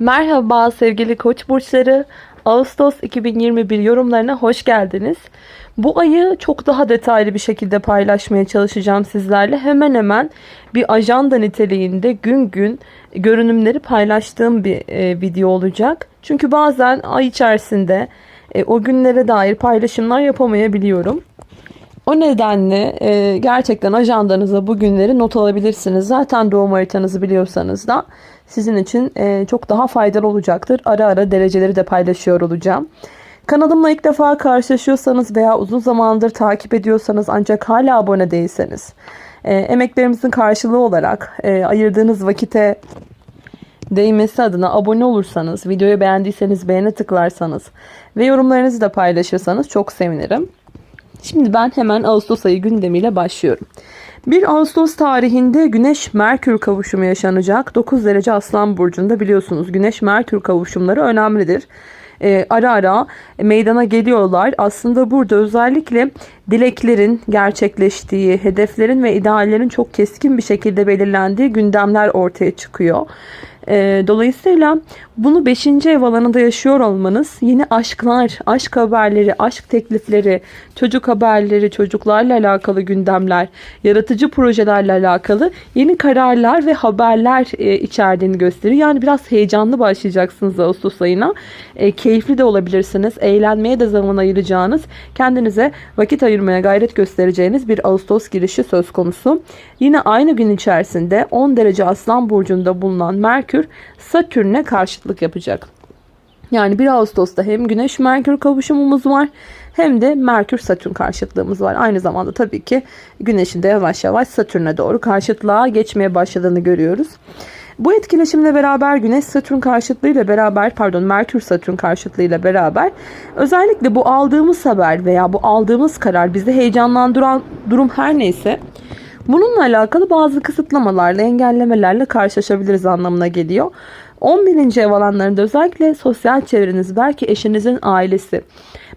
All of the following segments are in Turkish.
Merhaba sevgili koç burçları. Ağustos 2021 yorumlarına hoş geldiniz. Bu ayı çok daha detaylı bir şekilde paylaşmaya çalışacağım sizlerle. Hemen hemen bir ajanda niteliğinde gün gün görünümleri paylaştığım bir e, video olacak. Çünkü bazen ay içerisinde e, o günlere dair paylaşımlar yapamayabiliyorum. O nedenle e, gerçekten ajandanıza bu günleri not alabilirsiniz. Zaten doğum haritanızı biliyorsanız da sizin için e, çok daha faydalı olacaktır. Ara ara dereceleri de paylaşıyor olacağım. Kanalımla ilk defa karşılaşıyorsanız veya uzun zamandır takip ediyorsanız ancak hala abone değilseniz e, emeklerimizin karşılığı olarak e, ayırdığınız vakite değmesi adına abone olursanız, videoyu beğendiyseniz beğene tıklarsanız ve yorumlarınızı da paylaşırsanız çok sevinirim. Şimdi ben hemen Ağustos ayı gündemiyle başlıyorum. 1 Ağustos tarihinde Güneş Merkür kavuşumu yaşanacak. 9 derece Aslan burcunda biliyorsunuz Güneş Merkür kavuşumları önemlidir. Ee, ara ara meydana geliyorlar. Aslında burada özellikle dileklerin gerçekleştiği, hedeflerin ve ideallerin çok keskin bir şekilde belirlendiği gündemler ortaya çıkıyor. Ee, dolayısıyla bunu 5. ev alanında yaşıyor olmanız yeni aşklar, aşk haberleri, aşk teklifleri, çocuk haberleri, çocuklarla alakalı gündemler, yaratıcı projelerle alakalı yeni kararlar ve haberler e, içerdiğini gösteriyor. Yani biraz heyecanlı başlayacaksınız Ağustos ayına. E, keyifli de olabilirsiniz. Eğlenmeye de zaman ayıracağınız, kendinize vakit ayırmaya gayret göstereceğiniz bir Ağustos girişi söz konusu. Yine aynı gün içerisinde 10 derece Aslan Burcu'nda bulunan Merkür Satürn'e karşıtlık yapacak. Yani 1 Ağustos'ta hem Güneş Merkür kavuşumumuz var hem de Merkür Satürn karşıtlığımız var. Aynı zamanda tabii ki Güneş'in de yavaş yavaş Satürn'e doğru karşıtlığa geçmeye başladığını görüyoruz. Bu etkileşimle beraber Güneş Satürn karşıtlığıyla beraber pardon Merkür Satürn karşıtlığıyla beraber özellikle bu aldığımız haber veya bu aldığımız karar bizi heyecanlandıran durum her neyse Bununla alakalı bazı kısıtlamalarla, engellemelerle karşılaşabiliriz anlamına geliyor. 11. ev alanlarında özellikle sosyal çevreniz, belki eşinizin ailesi,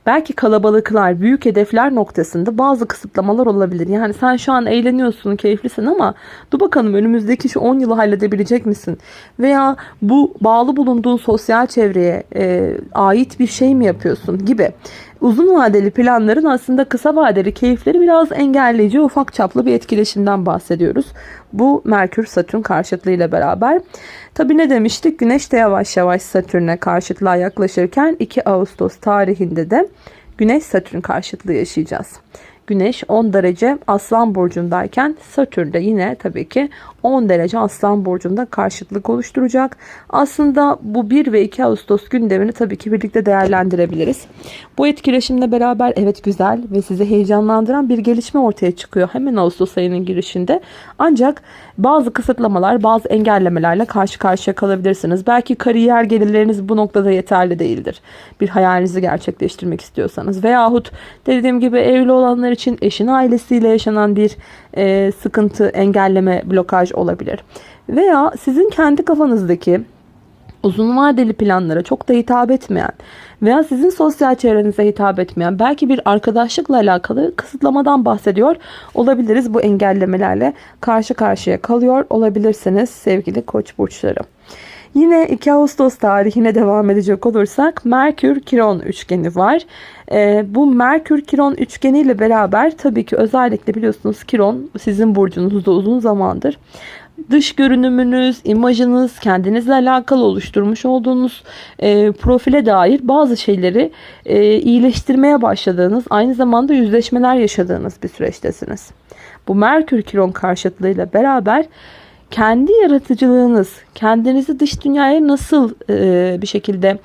belki kalabalıklar, büyük hedefler noktasında bazı kısıtlamalar olabilir. Yani sen şu an eğleniyorsun, keyiflisin ama dur bakalım önümüzdeki şu 10 yılı halledebilecek misin? Veya bu bağlı bulunduğun sosyal çevreye e, ait bir şey mi yapıyorsun gibi uzun vadeli planların aslında kısa vadeli keyifleri biraz engelleyici ufak çaplı bir etkileşimden bahsediyoruz. Bu Merkür Satürn karşıtlığıyla beraber. Tabi ne demiştik? Güneş de yavaş yavaş Satürn'e karşıtlığa yaklaşırken 2 Ağustos tarihinde de Güneş Satürn karşıtlığı yaşayacağız. Güneş 10 derece Aslan burcundayken Satürn de yine tabii ki 10 derece Aslan burcunda karşıtlık oluşturacak. Aslında bu 1 ve 2 Ağustos gündemini tabii ki birlikte değerlendirebiliriz. Bu etkileşimle beraber evet güzel ve sizi heyecanlandıran bir gelişme ortaya çıkıyor hemen Ağustos ayının girişinde. Ancak bazı kısıtlamalar, bazı engellemelerle karşı karşıya kalabilirsiniz. Belki kariyer gelirleriniz bu noktada yeterli değildir. Bir hayalinizi gerçekleştirmek istiyorsanız veyahut dediğim gibi evli olanlar için eşin ailesiyle yaşanan bir e, sıkıntı, engelleme, blokaj olabilir. Veya sizin kendi kafanızdaki uzun vadeli planlara çok da hitap etmeyen veya sizin sosyal çevrenize hitap etmeyen belki bir arkadaşlıkla alakalı kısıtlamadan bahsediyor olabiliriz. Bu engellemelerle karşı karşıya kalıyor olabilirsiniz sevgili koç burçları. Yine 2 Ağustos tarihine devam edecek olursak Merkür Kiron üçgeni var. E, bu Merkür Kiron üçgeni ile beraber tabii ki özellikle biliyorsunuz Kiron sizin burcunuzda uzun zamandır dış görünümünüz, imajınız, kendinizle alakalı oluşturmuş olduğunuz e, profile dair bazı şeyleri e, iyileştirmeye başladığınız, aynı zamanda yüzleşmeler yaşadığınız bir süreçtesiniz. Bu Merkür Kiron karşıtlığıyla beraber kendi yaratıcılığınız, kendinizi dış dünyaya nasıl e, bir şekilde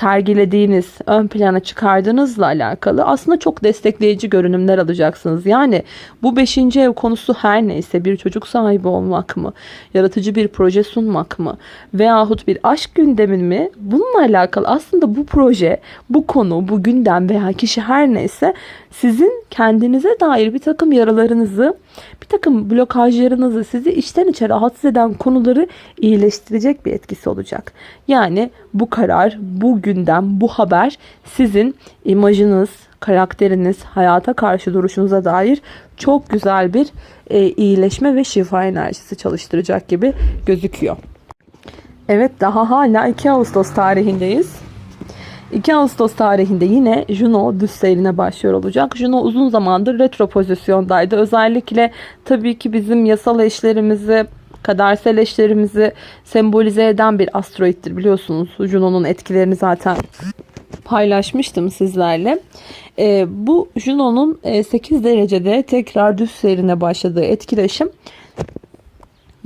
sergilediğiniz, ön plana çıkardığınızla alakalı aslında çok destekleyici görünümler alacaksınız. Yani bu beşinci ev konusu her neyse bir çocuk sahibi olmak mı, yaratıcı bir proje sunmak mı veyahut bir aşk gündemin mi bununla alakalı aslında bu proje, bu konu, bu gündem veya kişi her neyse sizin kendinize dair bir takım yaralarınızı, bir takım blokajlarınızı, sizi içten içe rahatsız eden konuları iyileştirecek bir etkisi olacak. Yani bu karar, bu gündem, bu haber sizin imajınız, karakteriniz, hayata karşı duruşunuza dair çok güzel bir e, iyileşme ve şifa enerjisi çalıştıracak gibi gözüküyor. Evet daha hala 2 Ağustos tarihindeyiz. 2 Ağustos tarihinde yine Juno düz seyrine başlıyor olacak. Juno uzun zamandır retro pozisyondaydı. Özellikle tabii ki bizim yasal eşlerimizi, kadersel eşlerimizi sembolize eden bir asteroittir biliyorsunuz. Juno'nun etkilerini zaten paylaşmıştım sizlerle. Ee, bu Juno'nun e, 8 derecede tekrar düz seyrine başladığı etkileşim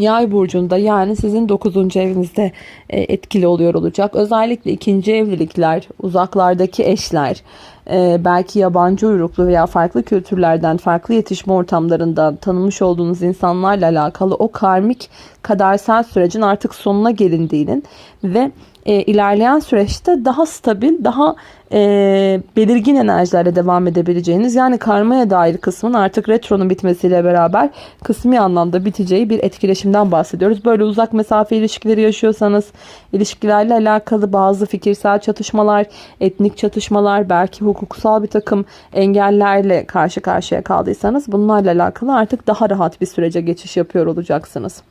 Yay burcunda yani sizin 9. evinizde e, etkili oluyor olacak. Özellikle ikinci evlilikler, uzaklardaki eşler, e, belki yabancı uyruklu veya farklı kültürlerden, farklı yetişme ortamlarından tanımış olduğunuz insanlarla alakalı o karmik kadersel sürecin artık sonuna gelindiğinin ve e, ilerleyen süreçte daha stabil, daha e, belirgin enerjilerle devam edebileceğiniz yani karmaya dair kısmın artık retronun bitmesiyle beraber kısmi anlamda biteceği bir etkileşimden bahsediyoruz. Böyle uzak mesafe ilişkileri yaşıyorsanız ilişkilerle alakalı bazı fikirsel çatışmalar, etnik çatışmalar, belki hukuksal bir takım engellerle karşı karşıya kaldıysanız bunlarla alakalı artık daha rahat bir sürece geçiş yapıyor olacaksınız.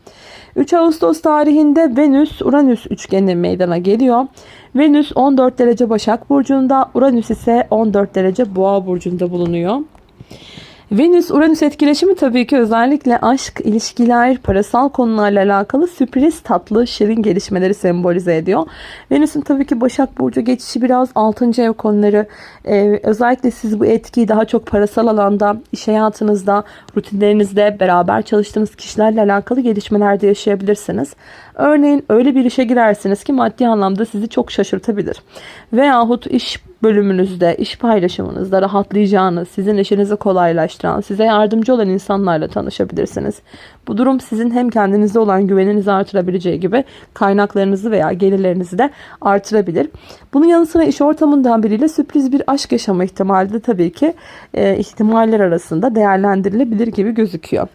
3 Ağustos tarihinde Venüs Uranüs üçgeni meydana geliyor. Venüs 14 derece Başak Burcu'nda, Uranüs ise 14 derece Boğa Burcu'nda bulunuyor. Venüs-Uranüs etkileşimi tabii ki özellikle aşk, ilişkiler, parasal konularla alakalı sürpriz, tatlı, şirin gelişmeleri sembolize ediyor. Venüs'ün tabii ki Başak Burcu geçişi biraz 6. ev konuları. Ee, özellikle siz bu etkiyi daha çok parasal alanda, iş hayatınızda, rutinlerinizde, beraber çalıştığınız kişilerle alakalı gelişmelerde yaşayabilirsiniz. Örneğin öyle bir işe girersiniz ki maddi anlamda sizi çok şaşırtabilir. Veyahut iş bölümünüzde, iş paylaşımınızda rahatlayacağınız, sizin işinizi kolaylaştıran, size yardımcı olan insanlarla tanışabilirsiniz. Bu durum sizin hem kendinize olan güveninizi artırabileceği gibi kaynaklarınızı veya gelirlerinizi de artırabilir. Bunun yanı sıra iş ortamından biriyle sürpriz bir aşk yaşama ihtimali de tabii ki e, ihtimaller arasında değerlendirilebilir gibi gözüküyor.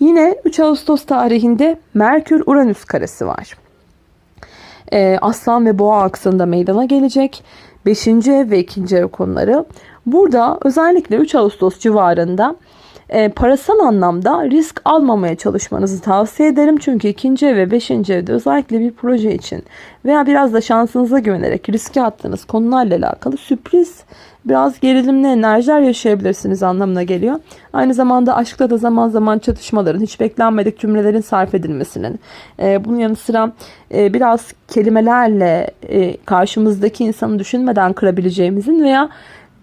Yine 3 Ağustos tarihinde Merkür-Uranüs karesi var. E, Aslan ve Boğa aksında meydana gelecek. 5. ev ve 2. ev konuları. Burada özellikle 3 Ağustos civarında e, parasal anlamda risk almamaya çalışmanızı tavsiye ederim. Çünkü 2. ev ve 5. evde özellikle bir proje için veya biraz da şansınıza güvenerek riske attığınız konularla alakalı sürpriz biraz gerilimli enerjiler yaşayabilirsiniz anlamına geliyor. Aynı zamanda aşkta da zaman zaman çatışmaların, hiç beklenmedik cümlelerin sarf edilmesinin, e, bunun yanı sıra e, biraz kelimelerle e, karşımızdaki insanı düşünmeden kırabileceğimizin veya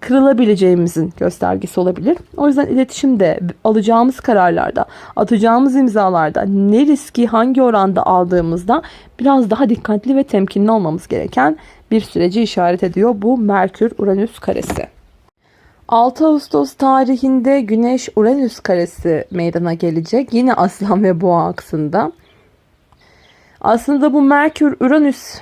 kırılabileceğimizin göstergesi olabilir. O yüzden iletişimde alacağımız kararlarda, atacağımız imzalarda ne riski hangi oranda aldığımızda biraz daha dikkatli ve temkinli olmamız gereken bir süreci işaret ediyor bu Merkür-Uranüs karesi. 6 Ağustos tarihinde Güneş-Uranüs karesi meydana gelecek. Yine Aslan ve Boğa aksında. Aslında bu Merkür-Uranüs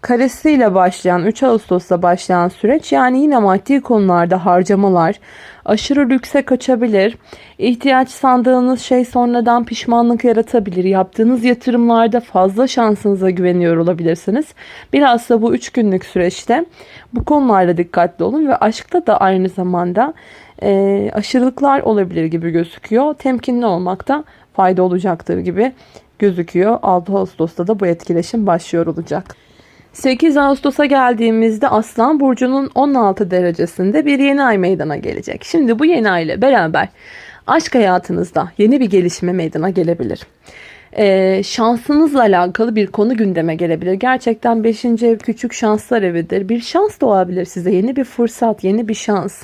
karesiyle başlayan 3 Ağustos'ta başlayan süreç yani yine maddi konularda harcamalar aşırı lükse kaçabilir. İhtiyaç sandığınız şey sonradan pişmanlık yaratabilir. Yaptığınız yatırımlarda fazla şansınıza güveniyor olabilirsiniz. Biraz da bu 3 günlük süreçte bu konularla dikkatli olun ve aşkta da aynı zamanda e, aşırılıklar olabilir gibi gözüküyor. Temkinli olmakta fayda olacaktır gibi gözüküyor. 6 Ağustos'ta da bu etkileşim başlıyor olacak. 8 Ağustos'a geldiğimizde Aslan Burcu'nun 16 derecesinde bir yeni ay meydana gelecek. Şimdi bu yeni ay ile beraber aşk hayatınızda yeni bir gelişme meydana gelebilir. Ee, şansınızla alakalı bir konu gündeme gelebilir. Gerçekten 5. ev küçük şanslar evidir. Bir şans doğabilir size. Yeni bir fırsat, yeni bir şans.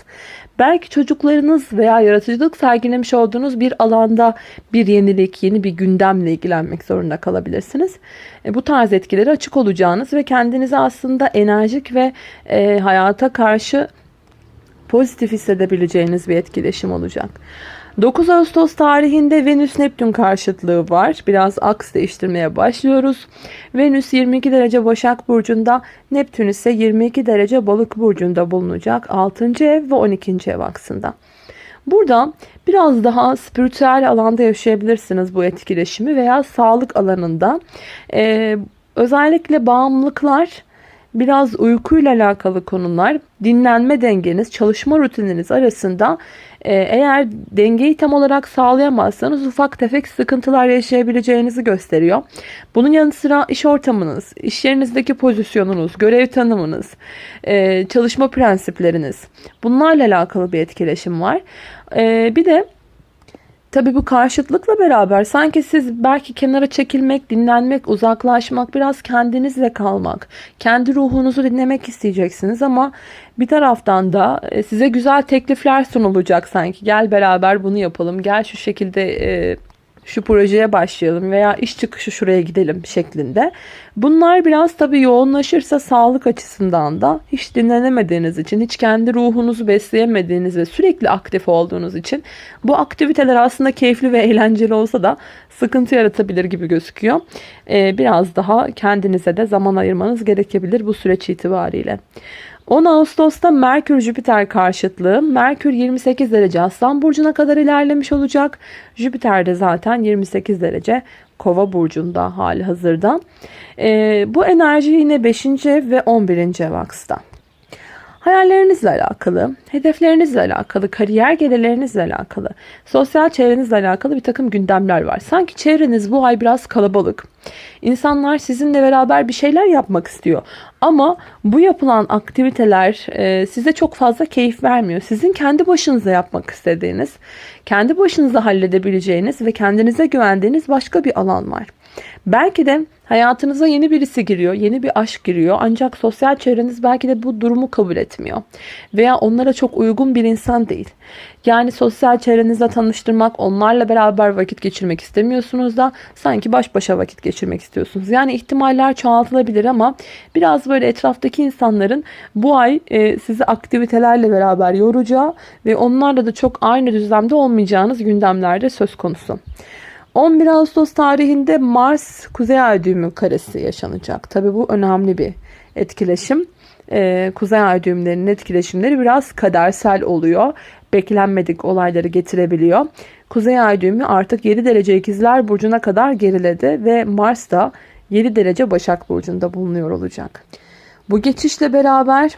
Belki çocuklarınız veya yaratıcılık sergilemiş olduğunuz bir alanda bir yenilik, yeni bir gündemle ilgilenmek zorunda kalabilirsiniz. E, bu tarz etkileri açık olacağınız ve kendinizi aslında enerjik ve e, hayata karşı pozitif hissedebileceğiniz bir etkileşim olacak. 9 Ağustos tarihinde Venüs Neptün karşıtlığı var. Biraz aks değiştirmeye başlıyoruz. Venüs 22 derece Başak Burcu'nda, Neptün ise 22 derece Balık Burcu'nda bulunacak. 6. ev ve 12. ev aksında. Burada biraz daha spiritüel alanda yaşayabilirsiniz bu etkileşimi veya sağlık alanında. Ee, özellikle bağımlılıklar biraz uykuyla alakalı konular, dinlenme dengeniz, çalışma rutininiz arasında e, eğer dengeyi tam olarak sağlayamazsanız ufak tefek sıkıntılar yaşayabileceğinizi gösteriyor. Bunun yanı sıra iş ortamınız, iş yerinizdeki pozisyonunuz, görev tanımınız, e, çalışma prensipleriniz bunlarla alakalı bir etkileşim var. E, bir de Tabii bu karşıtlıkla beraber sanki siz belki kenara çekilmek, dinlenmek, uzaklaşmak, biraz kendinizle kalmak, kendi ruhunuzu dinlemek isteyeceksiniz ama bir taraftan da e, size güzel teklifler sunulacak sanki. Gel beraber bunu yapalım, gel şu şekilde e, şu projeye başlayalım veya iş çıkışı şuraya gidelim şeklinde. Bunlar biraz tabii yoğunlaşırsa sağlık açısından da hiç dinlenemediğiniz için, hiç kendi ruhunuzu besleyemediğiniz ve sürekli aktif olduğunuz için bu aktiviteler aslında keyifli ve eğlenceli olsa da sıkıntı yaratabilir gibi gözüküyor. Ee, biraz daha kendinize de zaman ayırmanız gerekebilir bu süreç itibariyle. 10 Ağustos'ta Merkür Jüpiter karşıtlığı. Merkür 28 derece Aslan burcuna kadar ilerlemiş olacak. Jüpiter de zaten 28 derece Kova burcunda hali hazırda. Ee, bu enerji yine 5. ve 11. ev. Hayallerinizle alakalı, hedeflerinizle alakalı, kariyer gelirlerinizle alakalı, sosyal çevrenizle alakalı bir takım gündemler var. Sanki çevreniz bu ay biraz kalabalık. İnsanlar sizinle beraber bir şeyler yapmak istiyor. Ama bu yapılan aktiviteler e, size çok fazla keyif vermiyor. Sizin kendi başınıza yapmak istediğiniz, kendi başınıza halledebileceğiniz ve kendinize güvendiğiniz başka bir alan var. Belki de hayatınıza yeni birisi giriyor, yeni bir aşk giriyor. Ancak sosyal çevreniz belki de bu durumu kabul etmiyor. Veya onlara çok uygun bir insan değil. Yani sosyal çevrenizle tanıştırmak, onlarla beraber vakit geçirmek istemiyorsunuz da sanki baş başa vakit geçirmek istiyorsunuz. Yani ihtimaller çoğaltılabilir ama biraz böyle etraftaki insanların bu ay e, sizi aktivitelerle beraber yoracağı ve onlarla da çok aynı düzlemde olmayacağınız gündemlerde söz konusu. 11 Ağustos tarihinde Mars Kuzey Ay düğümü karesi yaşanacak. Tabi bu önemli bir etkileşim. Ee, Kuzey Ay düğümlerinin etkileşimleri biraz kadersel oluyor. Beklenmedik olayları getirebiliyor. Kuzey Ay düğümü artık 7 derece ikizler burcuna kadar geriledi ve Mars da 7 derece Başak burcunda bulunuyor olacak. Bu geçişle beraber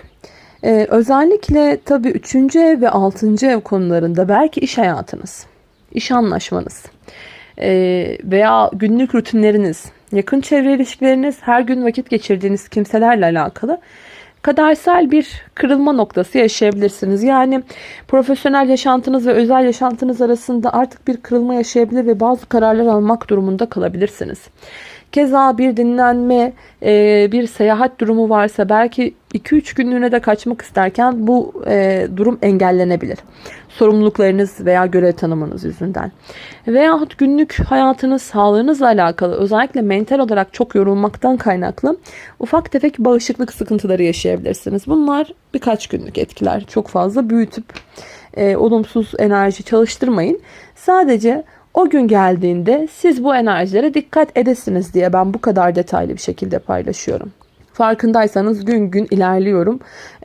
e, özellikle tabii 3. ev ve 6. ev konularında belki iş hayatınız, iş anlaşmanız, veya günlük rutinleriniz, yakın çevre ilişkileriniz, her gün vakit geçirdiğiniz kimselerle alakalı kadersel bir kırılma noktası yaşayabilirsiniz. Yani profesyonel yaşantınız ve özel yaşantınız arasında artık bir kırılma yaşayabilir ve bazı kararlar almak durumunda kalabilirsiniz. Keza bir dinlenme, e, bir seyahat durumu varsa belki 2-3 günlüğüne de kaçmak isterken bu e, durum engellenebilir. Sorumluluklarınız veya görev tanımınız yüzünden. Veyahut günlük hayatınız, sağlığınızla alakalı özellikle mental olarak çok yorulmaktan kaynaklı ufak tefek bağışıklık sıkıntıları yaşayabilirsiniz. Bunlar birkaç günlük etkiler. Çok fazla büyütüp e, olumsuz enerji çalıştırmayın. Sadece o gün geldiğinde siz bu enerjilere dikkat edesiniz diye ben bu kadar detaylı bir şekilde paylaşıyorum. Farkındaysanız gün gün ilerliyorum.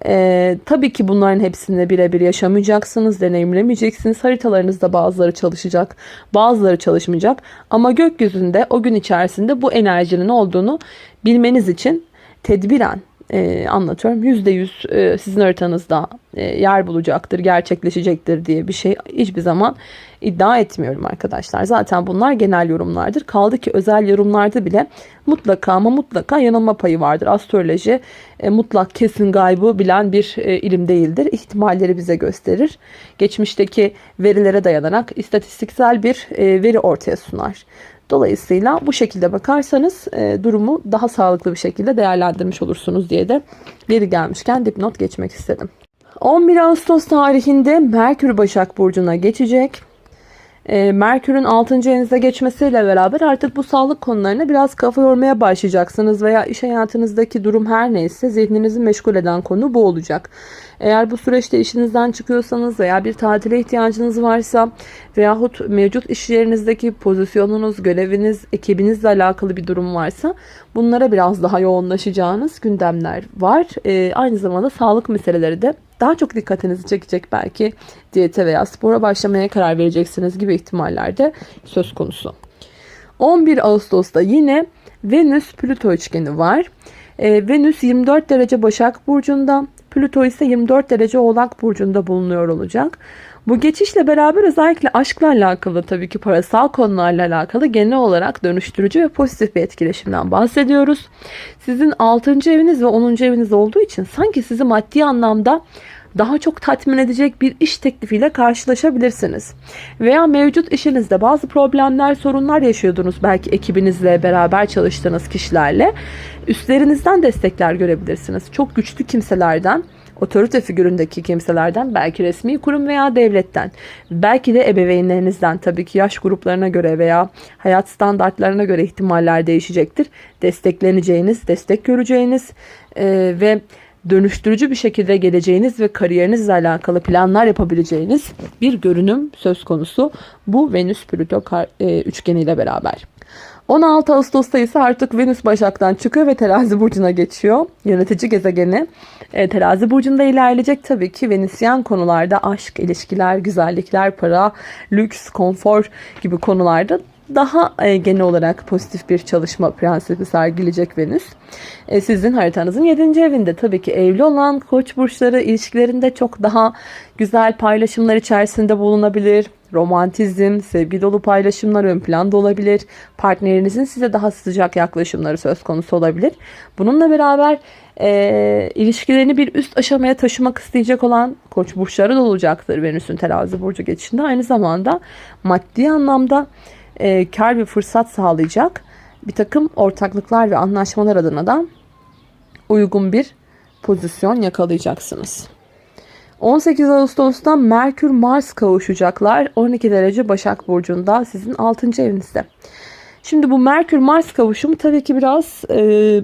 Ee, tabii ki bunların hepsini birebir yaşamayacaksınız, deneyimlemeyeceksiniz. Haritalarınızda bazıları çalışacak, bazıları çalışmayacak. Ama gökyüzünde o gün içerisinde bu enerjinin olduğunu bilmeniz için tedbiren e, anlatıyorum. %100 e, sizin haritanızda e, yer bulacaktır, gerçekleşecektir diye bir şey hiçbir zaman iddia etmiyorum arkadaşlar. Zaten bunlar genel yorumlardır. Kaldı ki özel yorumlarda bile mutlaka ama mutlaka yanılma payı vardır. Astroloji e, mutlak kesin gaybı bilen bir e, ilim değildir. İhtimalleri bize gösterir. Geçmişteki verilere dayanarak istatistiksel bir e, veri ortaya sunar. Dolayısıyla bu şekilde bakarsanız e, durumu daha sağlıklı bir şekilde değerlendirmiş olursunuz diye de veri gelmişken dipnot geçmek istedim. 11 Ağustos tarihinde Merkür Başak Burcu'na geçecek. E, Merkür'ün 6. evinizde geçmesiyle beraber artık bu sağlık konularına biraz kafa yormaya başlayacaksınız veya iş hayatınızdaki durum her neyse zihninizi meşgul eden konu bu olacak. Eğer bu süreçte işinizden çıkıyorsanız veya bir tatile ihtiyacınız varsa veyahut mevcut iş yerinizdeki pozisyonunuz, göreviniz, ekibinizle alakalı bir durum varsa bunlara biraz daha yoğunlaşacağınız gündemler var. Ee, aynı zamanda sağlık meseleleri de daha çok dikkatinizi çekecek belki diyete veya spora başlamaya karar vereceksiniz gibi ihtimaller de söz konusu. 11 Ağustos'ta yine Venüs Plüto üçgeni var. E, Venüs 24 derece Başak Burcu'nda, Plüto ise 24 derece Oğlak Burcu'nda bulunuyor olacak. Bu geçişle beraber özellikle aşkla alakalı tabii ki parasal konularla alakalı genel olarak dönüştürücü ve pozitif bir etkileşimden bahsediyoruz. Sizin 6. eviniz ve 10. eviniz olduğu için sanki sizi maddi anlamda daha çok tatmin edecek bir iş teklifiyle karşılaşabilirsiniz. Veya mevcut işinizde bazı problemler, sorunlar yaşıyordunuz belki ekibinizle beraber çalıştığınız kişilerle. Üstlerinizden destekler görebilirsiniz. Çok güçlü kimselerden otorite figüründeki kimselerden, belki resmi kurum veya devletten, belki de ebeveynlerinizden tabii ki yaş gruplarına göre veya hayat standartlarına göre ihtimaller değişecektir. Destekleneceğiniz, destek göreceğiniz e, ve dönüştürücü bir şekilde geleceğiniz ve kariyerinizle alakalı planlar yapabileceğiniz bir görünüm söz konusu bu Venüs Plüto e, üçgeniyle beraber. 16 Ağustos'ta ise artık Venüs Başak'tan çıkıyor ve Terazi Burcu'na geçiyor. Yönetici gezegeni e, Terazi Burcu'nda ilerleyecek tabii ki Venüsyen konularda aşk, ilişkiler, güzellikler, para, lüks, konfor gibi konularda daha e, genel olarak pozitif bir çalışma prensibi sergileyecek Venüs. E, sizin haritanızın 7. evinde tabii ki evli olan koç burçları ilişkilerinde çok daha güzel paylaşımlar içerisinde bulunabilir. Romantizm, sevgi dolu paylaşımlar ön planda olabilir. Partnerinizin size daha sıcak yaklaşımları söz konusu olabilir. Bununla beraber e, ilişkilerini bir üst aşamaya taşımak isteyecek olan koç burçları da olacaktır Venüs'ün terazi burcu geçişinde. Aynı zamanda maddi anlamda e, kar ve fırsat sağlayacak bir takım ortaklıklar ve anlaşmalar adına da uygun bir pozisyon yakalayacaksınız. 18 Ağustos'ta Merkür Mars kavuşacaklar. 12 derece Başak Burcu'nda sizin 6. evinizde. Şimdi bu Merkür Mars kavuşumu tabii ki biraz e,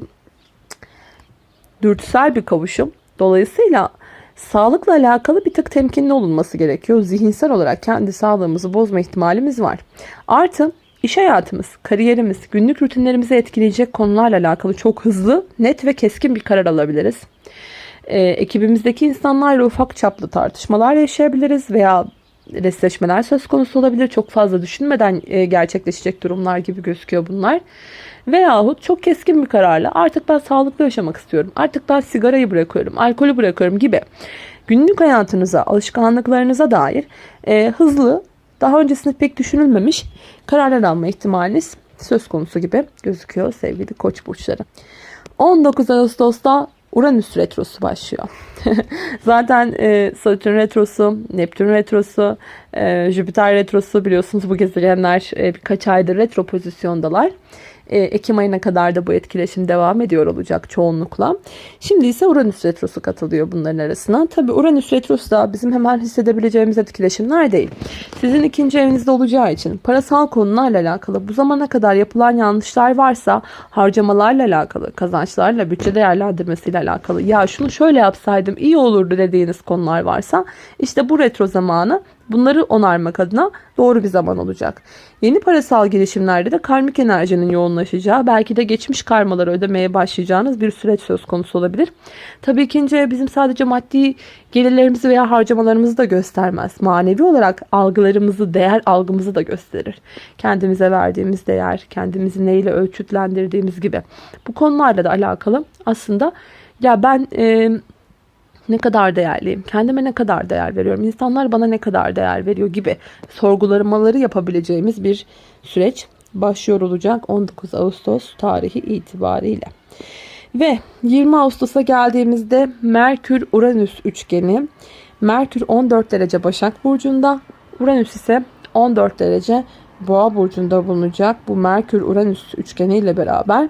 dürtüsel bir kavuşum. Dolayısıyla sağlıkla alakalı bir tık temkinli olunması gerekiyor. Zihinsel olarak kendi sağlığımızı bozma ihtimalimiz var. Artı iş hayatımız, kariyerimiz, günlük rutinlerimizi etkileyecek konularla alakalı çok hızlı, net ve keskin bir karar alabiliriz. E, ekibimizdeki insanlarla ufak çaplı tartışmalar yaşayabiliriz veya resleşmeler söz konusu olabilir. Çok fazla düşünmeden e, gerçekleşecek durumlar gibi gözüküyor bunlar. Veyahut çok keskin bir kararla artık ben sağlıklı yaşamak istiyorum. Artık ben sigarayı bırakıyorum, alkolü bırakıyorum gibi günlük hayatınıza, alışkanlıklarınıza dair e, hızlı, daha öncesinde pek düşünülmemiş kararlar alma ihtimaliniz söz konusu gibi gözüküyor sevgili koç burçları. 19 Ağustos'ta Uranüs retrosu başlıyor. Zaten e, Satürn retrosu, Neptün retrosu, e, Jüpiter retrosu biliyorsunuz bu gezegenler e, birkaç aydır retro pozisyondalar. E, Ekim ayına kadar da bu etkileşim devam ediyor olacak çoğunlukla. Şimdi ise Uranüs Retrosu katılıyor bunların arasına. Tabi Uranüs Retrosu da bizim hemen hissedebileceğimiz etkileşimler değil. Sizin ikinci evinizde olacağı için parasal konularla alakalı bu zamana kadar yapılan yanlışlar varsa harcamalarla alakalı, kazançlarla, bütçe değerlendirmesiyle alakalı ya şunu şöyle yapsaydım iyi olurdu dediğiniz konular varsa işte bu retro zamanı Bunları onarmak adına doğru bir zaman olacak. Yeni parasal girişimlerde de karmik enerjinin yoğunlaşacağı, belki de geçmiş karmaları ödemeye başlayacağınız bir süreç söz konusu olabilir. Tabii ikinci bizim sadece maddi gelirlerimizi veya harcamalarımızı da göstermez. Manevi olarak algılarımızı, değer algımızı da gösterir. Kendimize verdiğimiz değer, kendimizi neyle ölçütlendirdiğimiz gibi. Bu konularla da alakalı aslında ya ben... E, ne kadar değerliyim, kendime ne kadar değer veriyorum, insanlar bana ne kadar değer veriyor gibi sorgulamaları yapabileceğimiz bir süreç başlıyor olacak 19 Ağustos tarihi itibariyle. Ve 20 Ağustos'a geldiğimizde Merkür Uranüs üçgeni Merkür 14 derece Başak Burcu'nda Uranüs ise 14 derece Boğa Burcu'nda bulunacak. Bu Merkür Uranüs üçgeni ile beraber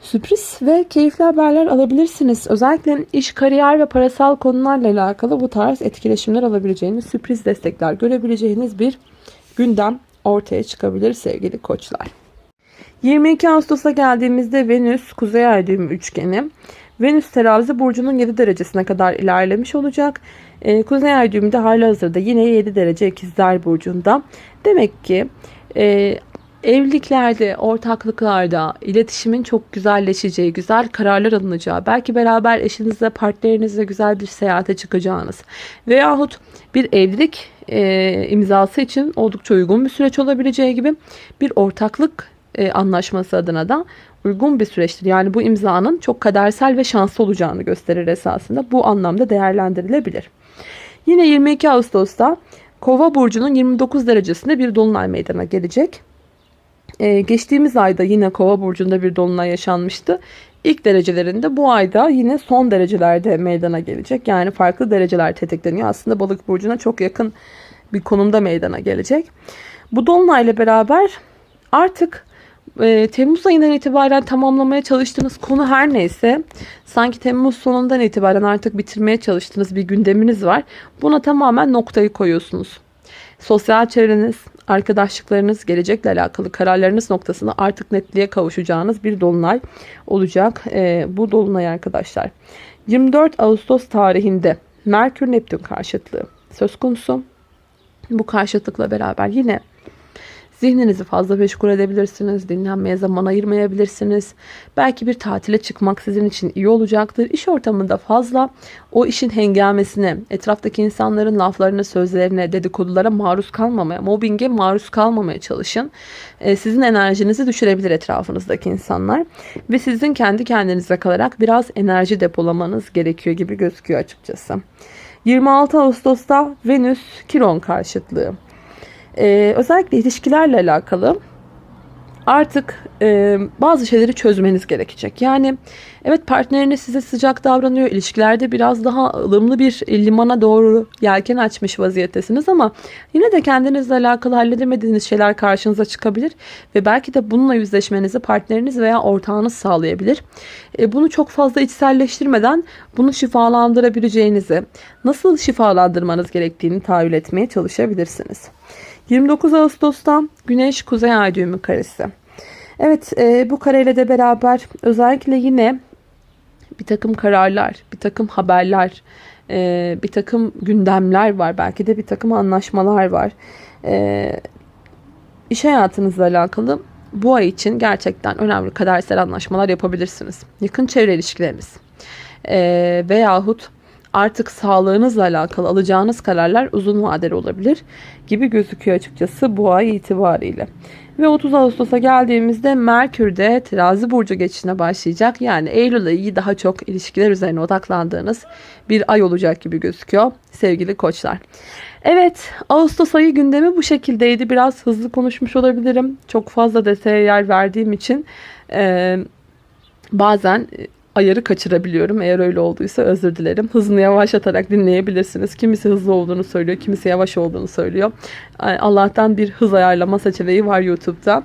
Sürpriz ve keyifli haberler alabilirsiniz. Özellikle iş, kariyer ve parasal konularla alakalı bu tarz etkileşimler alabileceğiniz, sürpriz destekler görebileceğiniz bir gündem ortaya çıkabilir sevgili koçlar. 22 Ağustos'a geldiğimizde Venüs Kuzey Ay düğümü üçgeni. Venüs terazi burcunun 7 derecesine kadar ilerlemiş olacak. Ee, Kuzey Ay düğümü de hala hazırda yine 7 derece ikizler burcunda. Demek ki e, Evliliklerde, ortaklıklarda iletişimin çok güzelleşeceği, güzel kararlar alınacağı, belki beraber eşinizle, partnerinizle güzel bir seyahate çıkacağınız veyahut bir evlilik e, imzası için oldukça uygun bir süreç olabileceği gibi bir ortaklık e, anlaşması adına da uygun bir süreçtir. Yani bu imzanın çok kadersel ve şanslı olacağını gösterir esasında. Bu anlamda değerlendirilebilir. Yine 22 Ağustos'ta Kova burcunun 29 derecesinde bir dolunay meydana gelecek. Ee, geçtiğimiz ayda yine Kova burcunda bir dolunay yaşanmıştı. İlk derecelerinde bu ayda yine son derecelerde meydana gelecek. Yani farklı dereceler tetikleniyor. Aslında Balık burcuna çok yakın bir konumda meydana gelecek. Bu dolunayla beraber artık e, Temmuz ayından itibaren tamamlamaya çalıştığınız konu her neyse sanki Temmuz sonundan itibaren artık bitirmeye çalıştığınız bir gündeminiz var. Buna tamamen noktayı koyuyorsunuz. Sosyal çevreniz, arkadaşlıklarınız, gelecekle alakalı kararlarınız noktasında artık netliğe kavuşacağınız bir dolunay olacak. E, bu dolunay arkadaşlar. 24 Ağustos tarihinde Merkür Neptün karşıtlığı söz konusu. Bu karşıtlıkla beraber yine Zihninizi fazla meşgul edebilirsiniz. Dinlenmeye zaman ayırmayabilirsiniz. Belki bir tatile çıkmak sizin için iyi olacaktır. İş ortamında fazla o işin hengamesine, etraftaki insanların laflarına, sözlerine, dedikodulara maruz kalmamaya, mobbinge maruz kalmamaya çalışın. Ee, sizin enerjinizi düşürebilir etrafınızdaki insanlar. Ve sizin kendi kendinize kalarak biraz enerji depolamanız gerekiyor gibi gözüküyor açıkçası. 26 Ağustos'ta Venüs Kiron karşıtlığı. Ee, özellikle ilişkilerle alakalı artık e, bazı şeyleri çözmeniz gerekecek. Yani evet partneriniz size sıcak davranıyor. İlişkilerde biraz daha ılımlı bir limana doğru yelken açmış vaziyettesiniz ama yine de kendinizle alakalı halledemediğiniz şeyler karşınıza çıkabilir ve belki de bununla yüzleşmenizi partneriniz veya ortağınız sağlayabilir. E, bunu çok fazla içselleştirmeden bunu şifalandırabileceğinizi, nasıl şifalandırmanız gerektiğini tahayyül etmeye çalışabilirsiniz. 29 Ağustos'ta Güneş Kuzey Ay düğümü karesi. Evet e, bu kareyle de beraber özellikle yine bir takım kararlar, bir takım haberler, e, bir takım gündemler var. Belki de bir takım anlaşmalar var. E, iş hayatınızla alakalı bu ay için gerçekten önemli kadersel anlaşmalar yapabilirsiniz. Yakın çevre ilişkileriniz e, veyahut artık sağlığınızla alakalı alacağınız kararlar uzun vadeli olabilir gibi gözüküyor açıkçası bu ay itibariyle. Ve 30 Ağustos'a geldiğimizde Merkür de terazi burcu geçişine başlayacak. Yani Eylül ayı daha çok ilişkiler üzerine odaklandığınız bir ay olacak gibi gözüküyor sevgili koçlar. Evet Ağustos ayı gündemi bu şekildeydi. Biraz hızlı konuşmuş olabilirim. Çok fazla detaya yer verdiğim için e, bazen ayarı kaçırabiliyorum. Eğer öyle olduysa özür dilerim. Hızını yavaşlatarak dinleyebilirsiniz. Kimisi hızlı olduğunu söylüyor, kimisi yavaş olduğunu söylüyor. Allah'tan bir hız ayarlama seçeneği var YouTube'da.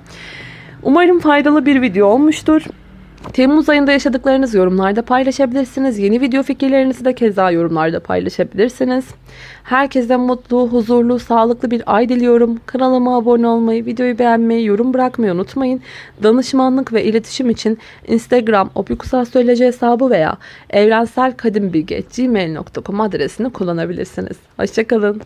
Umarım faydalı bir video olmuştur. Temmuz ayında yaşadıklarınızı yorumlarda paylaşabilirsiniz. Yeni video fikirlerinizi de keza yorumlarda paylaşabilirsiniz. Herkese mutlu, huzurlu, sağlıklı bir ay diliyorum. Kanalıma abone olmayı, videoyu beğenmeyi, yorum bırakmayı unutmayın. Danışmanlık ve iletişim için Instagram opikusastroloji hesabı veya evrenselkadimbilge.gmail.com adresini kullanabilirsiniz. Hoşçakalın.